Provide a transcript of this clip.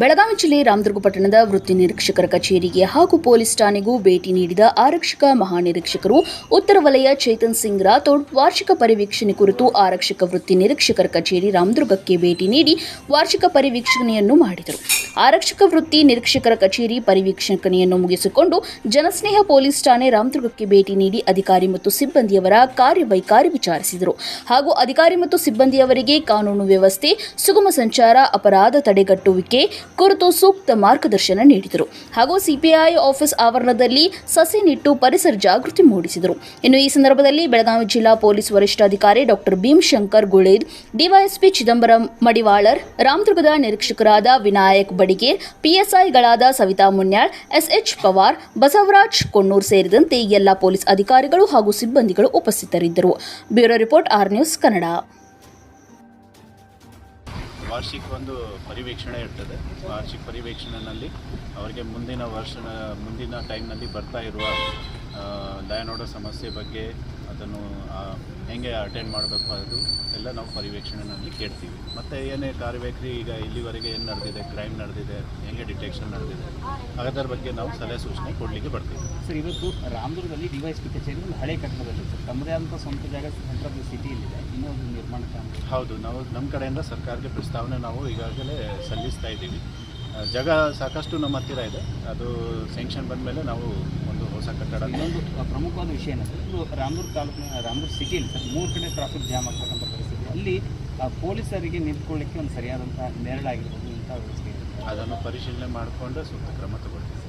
ಬೆಳಗಾವಿ ಜಿಲ್ಲೆ ರಾಮದುರ್ಗ ಪಟ್ಟಣದ ವೃತ್ತಿ ನಿರೀಕ್ಷಕರ ಕಚೇರಿಗೆ ಹಾಗೂ ಪೊಲೀಸ್ ಠಾಣೆಗೂ ಭೇಟಿ ನೀಡಿದ ಆರಕ್ಷಕ ಮಹಾನಿರೀಕ್ಷಕರು, ಉತ್ತರ ವಲಯ ಚೇತನ್ ಸಿಂಗ್ ರಾಥೋಡ್ ವಾರ್ಷಿಕ ಪರಿವೀಕ್ಷಣೆ ಕುರಿತು ಆರಕ್ಷಕ ವೃತ್ತಿ ನಿರೀಕ್ಷಕರ ಕಚೇರಿ ರಾಮದುರ್ಗಕ್ಕೆ ಭೇಟಿ ನೀಡಿ ವಾರ್ಷಿಕ ಪರಿವೀಕ್ಷಣೆಯನ್ನು ಮಾಡಿದರು. ಆರಕ್ಷಕ ವೃತ್ತಿ ನಿರೀಕ್ಷಕರ ಕಚೇರಿ ಪರಿವೀಕ್ಷಣೆಯನ್ನು ಮುಗಿಸಿಕೊಂಡು ಜನಸ್ನೇಹ ಪೊಲೀಸ್ ಠಾಣೆ ರಾಮದುರ್ಗಕ್ಕೆ ಭೇಟಿ ನೀಡಿ ಅಧಿಕಾರಿ ಮತ್ತು ಸಿಬ್ಬಂದಿಯವರ ಕಾರ್ಯವೈಖರಿ ವಿಚಾರಿಸಿದರು. ಹಾಗೂ ಅಧಿಕಾರಿ ಮತ್ತು ಸಿಬ್ಬಂದಿಯವರಿಗೆ ಕಾನೂನು ವ್ಯವಸ್ಥೆ, ಸುಗಮ ಸಂಚಾರ, ಅಪರಾಧ ತಡೆಗಟ್ಟುವಿಕೆ ಕುರಿತು ಸೂಕ್ತ ಮಾರ್ಗದರ್ಶನ ನೀಡಿದರು. ಹಾಗೂ ಸಿಪಿಐ ಆಫೀಸ್ ಆವರಣದಲ್ಲಿ ಸಸಿ ನೆಟ್ಟು ಪರಿಸರ ಜಾಗೃತಿ ಮೂಡಿಸಿದರು. ಇನ್ನು ಈ ಸಂದರ್ಭದಲ್ಲಿ ಬೆಳಗಾವಿ ಜಿಲ್ಲಾ ಪೊಲೀಸ್ ವರಿಷ್ಠಾಧಿಕಾರಿ ಡಾಕ್ಟರ್ ಭೀಮಶಂಕರ್ ಗುಳೇದ್, ಡಿವೈಎಸ್ಪಿ ಚಿದಂಬರಂ ಮಡಿವಾಳರ್, ರಾಮದುರ್ಗದ ನಿರೀಕ್ಷಕರಾದ ವಿನಾಯಕ್ ಬಡಿಗೆ ಪಿಎಸ್ಐಗಳಾದ ಸವಿತಾ ಮುನ್ಯಾಳ್, ಎಸ್ಎಚ್ ಪವಾರ್, ಬಸವರಾಜ್ ಕೊಣ್ಣೂರ್ ಸೇರಿದಂತೆ ಎಲ್ಲ ಪೊಲೀಸ್ ಅಧಿಕಾರಿಗಳು ಹಾಗೂ ಸಿಬ್ಬಂದಿಗಳು ಉಪಸ್ಥಿತರಿದ್ದರು. Bureau report R news Kannada. ವಾರ್ಷಿಕ ಒಂದು ಪರಿವೀಕ್ಷಣೆ ಇರ್ತದೆ. ವಾರ್ಷಿಕ ಪರಿವೀಕ್ಷಣೆಯಲ್ಲಿ ಅವರಿಗೆ ಮುಂದಿನ ವರ್ಷ ಮುಂದಿನ ಟೈಮ್ನಲ್ಲಿ ಬರ್ತಾ ಇರುವ ಡಯಾನೋಡ ಸಮಸ್ಯೆ ಬಗ್ಗೆ ಅದನ್ನು ಹೆಂಗೆ ಅಟೆಂಡ್ ಮಾಡಬೇಕು ಅದು ಎಲ್ಲ ನಾವು ಪರಿವೀಕ್ಷಣೆನಲ್ಲಿ ಕೇಳ್ತೀವಿ. ಮತ್ತು ಏನೇ ಕಾರ್ಯವೈಖರಿ ಈಗ ಇಲ್ಲಿವರೆಗೆ ಏನು ನಡೆದಿದೆ ಕ್ರೈಮ್ ನಡೆದಿದೆ ಹೆಂಗೆ ಡಿಟೆಕ್ಷನ್ ನಡೆದಿದೆ ಅದರ ಬಗ್ಗೆ ನಾವು ಸಲಹೆ ಸೂಚನೆ ಕೊಡಲಿಕ್ಕೆ ಬರ್ತೀವಿ. ಸರ್ ಇವತ್ತು ರಾಮದುರ್ಗದಲ್ಲಿ ಡಿ ವೈ ಎಸ್ ಪಿ ಕಚೇರಿ ಒಂದು ಹಳೆ ಕಟ್ಟಡದಲ್ಲಿ ಸರ್. ತಮ್ಮದೇ ಅಂತ ಸ್ವಂತ ಜಾಗ ಸೆಂಟರ್ ಆಫ್ ದ ಇನ್ನೂ ಅದು ನಿರ್ಮಾಣ ಕಾಮ ಹೌದು ನಾವು ನಮ್ಮ ಕಡೆಯಿಂದ ಸರ್ಕಾರಕ್ಕೆ ಪ್ರಸ್ತಾವನೆ ನಾವು ಈಗಾಗಲೇ ಸಲ್ಲಿಸ್ತಾ ಇದ್ದೀವಿ. ಜಾಗ ಸಾಕಷ್ಟು ನಮ್ಮ ಹತ್ತಿರ ಇದೆ. ಅದು ಸ್ಯಾಂಕ್ಷನ್ ಬಂದಮೇಲೆ ನಾವು ಹೊಸ ಕಟ್ಟಡ. ಇನ್ನೊಂದು ಪ್ರಮುಖವಾದ ವಿಷಯ ಏನಂದರೆ ಇದು ರಾಮದುರ್ಗ ತಾಲೂಕಿನ, ರಾಮದುರ್ಗ ಸಿಟಿಯಲ್ಲಿ ಸರ್, ಮೂರು ಕಡೆ ಟ್ರಾಫಿಕ್ ಜಾಮ್ ಆಗ್ತಕ್ಕಂಥ ಪರಿಸ್ಥಿತಿ. ಅಲ್ಲಿ ಪೊಲೀಸರಿಗೆ ನಿಂತ್ಕೊಳ್ಳಿಕ್ಕೆ ಒಂದು ಸರಿಯಾದಂಥ ನೆರಳಾಗಿರ್ಬೋದು ಇಂಥ ವ್ಯವಸ್ಥೆ ಅದನ್ನು ಪರಿಶೀಲನೆ ಮಾಡಿಕೊಂಡು ಸೂಕ್ತ ಕ್ರಮ ತಗೊಳ್ತೀವಿ.